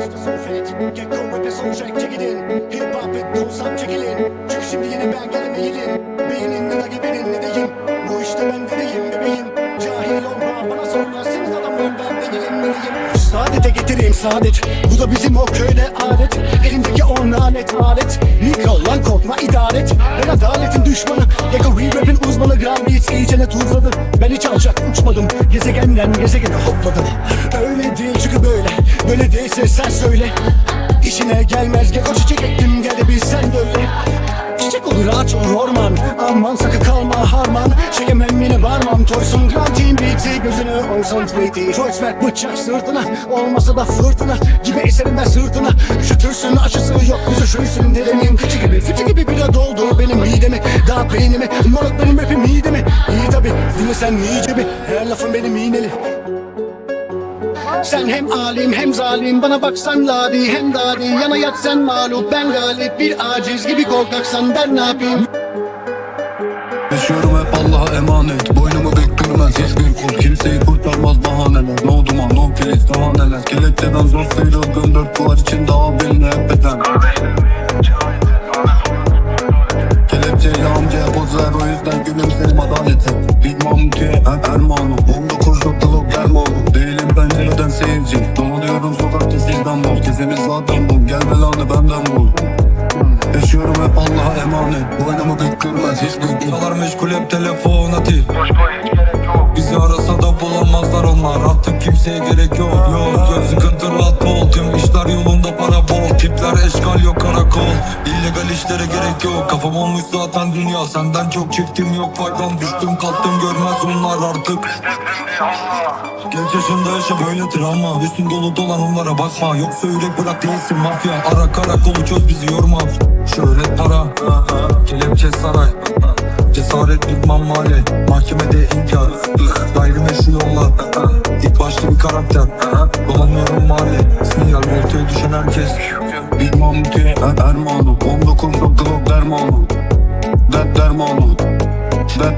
işte sohbet Get go with the soundtrack çekilin. Hip hop et tonsam çekilin. Çünkü şimdi yine ben geldim eğilin Beynin ne da gibenin ne deyim? Bu işte ben de deyim bebeğim. Cahil olma bana sormazsınız adamım ben değilim ne diyeyim? Saadete getireyim saadet Bu da bizim o köyde adet. Elimdeki on lanet alet. Mikro lan korkma idaret. Ben adaletin düşmanı Yaka rapin uzmanı. Gram Beats iyicene tuzladı Ben hiç alçak uçmadım. Gezegenden gezegene hopladım Böyle değilse sen söyle. İşine gelmez gel o çiçek ektim Gel de bir sen de öyle. Çiçek olur ağaç olur orman. Aman sakın kalma harman. Çekemem yine varmam. Toysun Grand Team Beats'i gözünü concentrate Choice ver bıçak sırtına. Olmasa da fırtına. Gibi eserim ben sırtına. Üşütürsün aşısı yok Üzüşürsün dedemin. Fıçı gibi fıçı gibi bir de doldur benim midemi Daha beynimi Moruk benim rapim midemi İyi tabi dinle sen iyice bir. Her lafın benim iğneli sen hem alim hem zalim Bana baksan ladi hem dadi. Yana yat sen mağlup ben galip Bir aciz gibi korkaksan ben ne yapayım? Yaşıyorum hep Allah'a emanet. Boynumu büktürmez hiçbir kul Kimseyi kurtarmaz bahaneler. No duman no polis daha neler? Kelepçeden zor sıyrıldım Dört duvar için daha birini hep eden Kelepçeyle amcaya poz ver O yüzden gülümserim adalete Mahmut'e er Erman'ım. 19'luk kılık dermanım Seyirci Dolanıyorum sokakta sizden bol Kesemiz zaten bul Gel belanı benden bul. Yaşıyorum hep Allah'a emanet. Boynumu büktürmez hiçbir kul Çalar meşgul hep telefon ati. Bizi arasa da bulamazlar onlar. Artık kimseye gerek yok Yok işlere gerek yok. Kafam olmuş zaten dünya. Senden çok çektim yok faydan. Düştüm kalktım görmez onlar artık. Genç yaşında yaşa böyle travma. Üstün dolu dolan onlara bakma. Yoksa yürek bırak değilsin mafya. Ara karakolu çöz bizi yorma. Şöhret para Kelepçe saray. Cesaret bitmem mali. Mahkemede inkar. Gayrimeşru yolla. İlk başta bir karakter. Dolanıyorum mahalle Sinyal voltaya düşen herkes. Big Mahmut'e er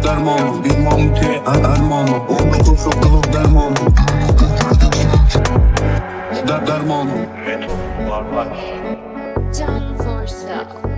Dert dermanım Big Mahmut'e er Erman'ım 19'luk kılık dermanım Dert dermanım Done for stuff.